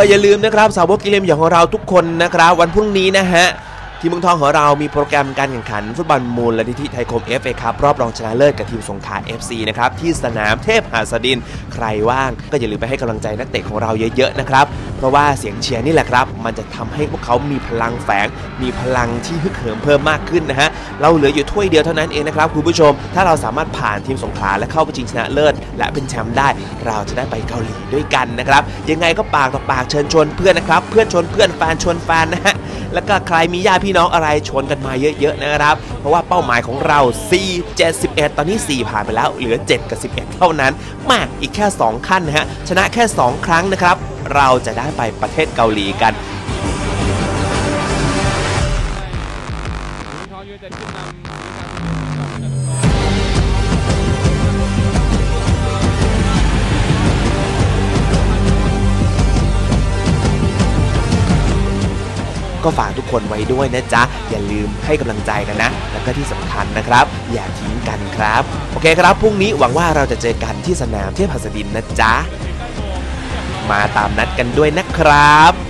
ก็อย่าลืมนะครับสาวกกิเลมอย่างของเราทุกคนนะครับ วันพรุ่งนี้นะฮะทีมเมืองทองของเรามีโปรแกรมการแข่งขัน ฟุตบอลมูลนิธิไทยคม FA ครับรอบรองชนะเลิศกับทีมสงขลา FC นะครับที่สนามเทพหาสดิน ใครว่างก็อย่าลืมไปให้กำลังใจนักเตะของเราเยอะๆนะครับ เพราะว่าเสียงเชียร์นี่แหละครับ มันจะทำให้พวกเขามีพลังแฝง มีพลังที่ฮึกเหิมเพิ่มมากขึ้นนะฮะ เราเหลืออยู่ถ้วยเดียวเท่านั้นเองนะครับคุณผู้ชม ถ้าเราสามารถผ่านทีมสงขลาและเข้าไปชิงชนะเลิศ และเป็นแชมป์ได้ เราจะได้ไปเกาหลีด้วยกันนะครับ ยังไงก็ปากต่อปากเชิญชวนเพื่อนนะครับ เพื่อนชวนเพื่อนแฟนชวนแฟนนะฮะ แล้วก็ใครมีญาติพี่น้องอะไรชวนกันมาเยอะๆนะครับ เพราะว่าเป้าหมายของเรา 4 7 11 ตอนนี้ 4 ผ่านไปแล้วเหลือ 7 กับ 11 เท่านั้น มากอีกแค่ 2 ขั้นนะฮะ ชนะแค่ 2 ครั้งนะครับ เราจะได้ไปประเทศเกาหลีกันก็ฝากทุกคนไว้ด้วยนะจ๊ะ อย่าลืมให้กำลังใจกันนะ แล้วก็ที่สำคัญนะครับ อย่าทิ้งกันครับ โอเคครับ พรุ่งนี้หวังว่าเราจะเจอกันที่สนามเทพหัสดินนะจ๊ะ มาตามนัดกันด้วยนะครับ